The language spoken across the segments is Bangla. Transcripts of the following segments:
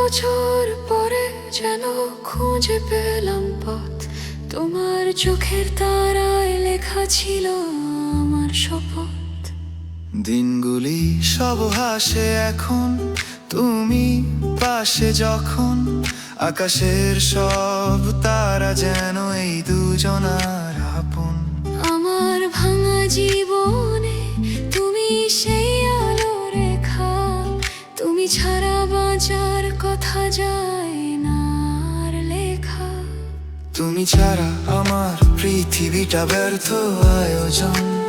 বছর পরে যেন খুঁজে পেলাম পথ। তোমার চোখের তারায় লেখা ছিল আমার শপথ। দিনগুলি সব হাসে এখন তুমি পাশে যখন আকাশের সব তারা যেন এই দুজনার আপন। আমার ভাঙা জীবনে লেখা তুমি ছাড়া আমার পৃথিবীটা ব্যর্থ আয়োজন।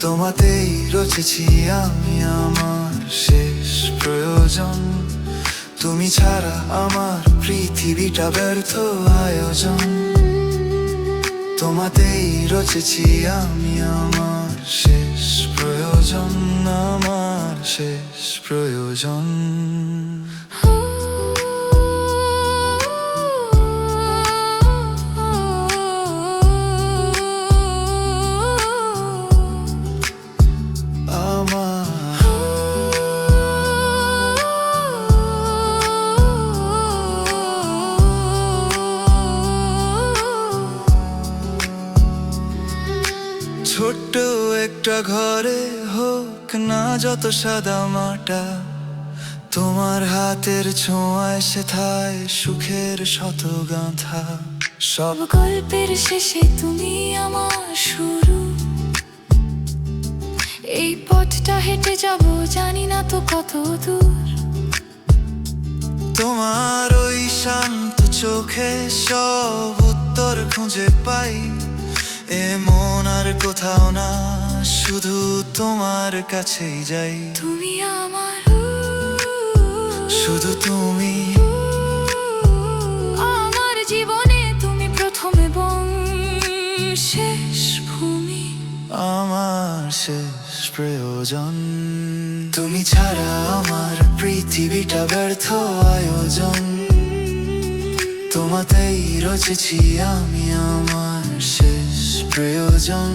তোমাতেই রচেছি আমি আমার শেষ প্রয়োজন। তুমি ছাড়া আমার পৃথিবীটা ব্যর্থ আয়োজন। তোমাতেই রচেছি আমি আমার শেষ প্রয়োজন, আমার শেষ প্রয়োজন। ছোট্ট একটা ঘরে হোক না যত সাদা মাটা, তোমার হাতের ছোঁয়ায় সেথায় সুখের শত গাঁথা সব গল্পের শেষে তুমি আমার শুরু। এই পথটা হেঁটে যাব, জানি না তো কত দূর। তোমার ওই শান্ত চোখে সব উত্তর খুঁজে পাই। এমন আর কোথাও না শুধু তোমার কাছেই যাই। তুমি আমার শুধু তুমি। আমার জীবনে তুমি প্রথম এবং শেষ ভূমি। আমার শেষ প্রয়োজন। তুমি ছাড়া আমার পৃথিবীটা ব্যর্থ আয়োজন। তোমাতেই রচেছি আমি আমার শেষ প্রয়োজন